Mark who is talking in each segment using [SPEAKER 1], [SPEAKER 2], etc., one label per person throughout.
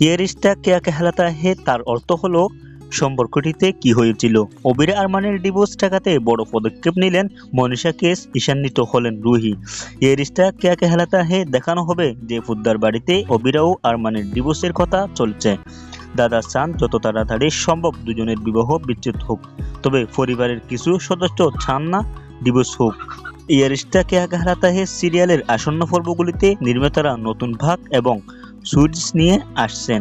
[SPEAKER 1] ইয়ে রিস্তা কেয়া কেহালাতা হে, তার অর্থ হলো, সম্পর্কটিতে কি হয়েছিল? অবির আরমানের ডিভোর্স ঠেকাতে বড় পদক্ষেপ নিলেন, মনীষা কেস ঈশান্বিত হলেন রুহি। এ রিস্তা কে কেহালাতা হে, দেখানো হবে যে ফুদ্দার বাড়িতে অবিরাও আরমানের ডিভোর্সের কথা চলছে। দাদা চান যত তাড়াতাড়ি সম্ভব দুজনের বিবাহ বিচ্ছেদ হোক। তবে পরিবারের কিছু সদস্য চান না, ডিভোর্স হোক। ইয়ারিস্তা কে কেহালাতা হে, সিরিয়ালের আসন্ন পর্বগুলিতে নির্মাতারা নতুন ভাগ এবং সুইটস নিয়ে আসছেন।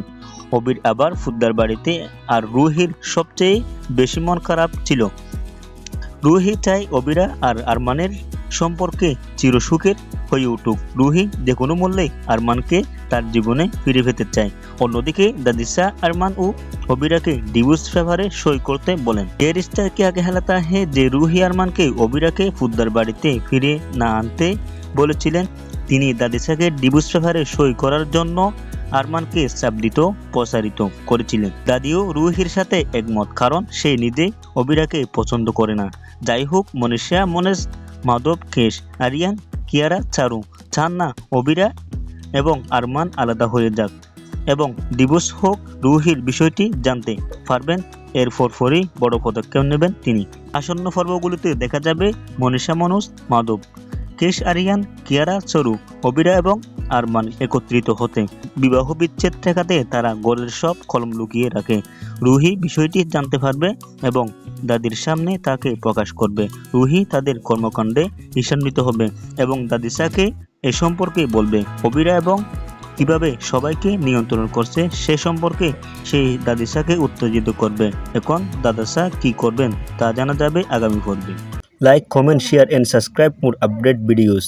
[SPEAKER 1] অবির আবার ফুদ্দার বাড়িতে আর রুহির সবচেয়ে বেশি মন খারাপ ছিল। রুহি চাই অবিরা আর আরমানের সম্পর্কে চিরসুখের হয়ে উঠুক। রুহি যে কোনো মূল্যে আরমানকে তার জীবনে ফিরে পেতে চায়। অন্যদিকে দাদিসা আরমান ও অবিরাকে ডিভোর্স ফেভারে সই করতে বলেন। এ রিস্তার কে আগে হেলাতা হে যে রুহি আরমানকে অবিরাকে ফুদ্দার বাড়িতে ফিরে না আনতে বলেছিলেন? তিনি দাদিসাকে ডিভোর্স ফেভারে সই করার জন্য আরমানকে চাপদিত প্রসারিত করেছিলেন। দাদিও রুহির সাথে একমত, কারণ সে নিজে অবিরাকে পছন্দ করে না। যাই হোক, মনীষা, মনেশ, মাধব, কেশ, আরিয়ান, কিয়ারা, চারু চান না অবিরা এবং আরমান আলাদা হয়ে যাক। এবং ডিভোর্স হোক, রুহির বিষয়টি জানতে পারবেন এর পরপরই বড় পদক্ষেপ নেবেন তিনি। আসন্ন পর্বগুলিতে দেখা যাবে মনীষা, মনোজ, মাধব, কেশ, আরিয়ান, কিয়ারা, চরু, অবিরা এবং আরমান একত্রিত হতে। বিবাহ বিচ্ছেদ ঠেকাতে তারা গড়ের সব কলম লুকিয়ে রাখে। রুহি বিষয়টি জানতে পারবে এবং দাদির সামনে তাকে প্রকাশ করবে। রুহি তাদের কর্মকাণ্ডে ঈশান্বিত হবে এবং দাদিসাকে এ সম্পর্কে বলবে। কবিরা এবং কীভাবে সবাইকে নিয়ন্ত্রণ করছে সে সম্পর্কে সেই দাদিসাকে উত্তেজিত করবে। এখন দাদাসা কি করবেন তা জানা যাবে আগামী পর্বে। Like comment share and subscribe more update videos